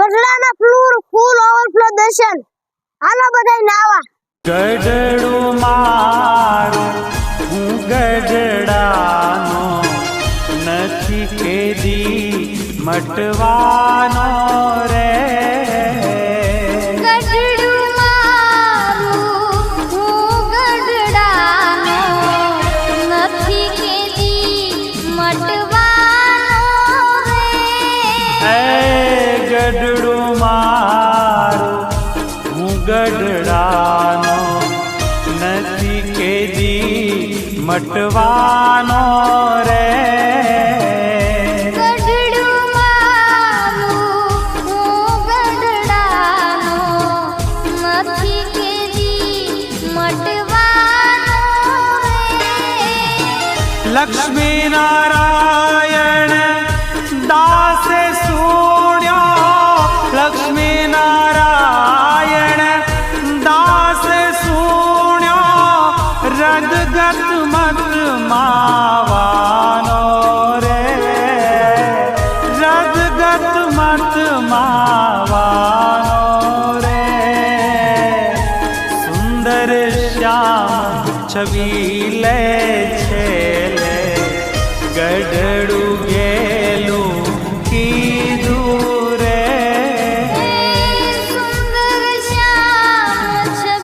ગઢડાના ફ્લૂર ફૂલ overflow દર્શન. હાલો બધાય નાવા. ગઢડું મારું ગઢડાનો. નથી કેદી મટવાનો. ગઢડું મારું હું ગઢડાનો નથી કેદી મટવાનો રે. ગઢડું મારું હું ગઢડાનો નથી કેદી મટવાનો લક્ષ્મી નારાયણ રગગત મત માવાનો રે. રગગત મત માવાનો રે. સુંદર શ્યામ છબી લે છે ગઢડું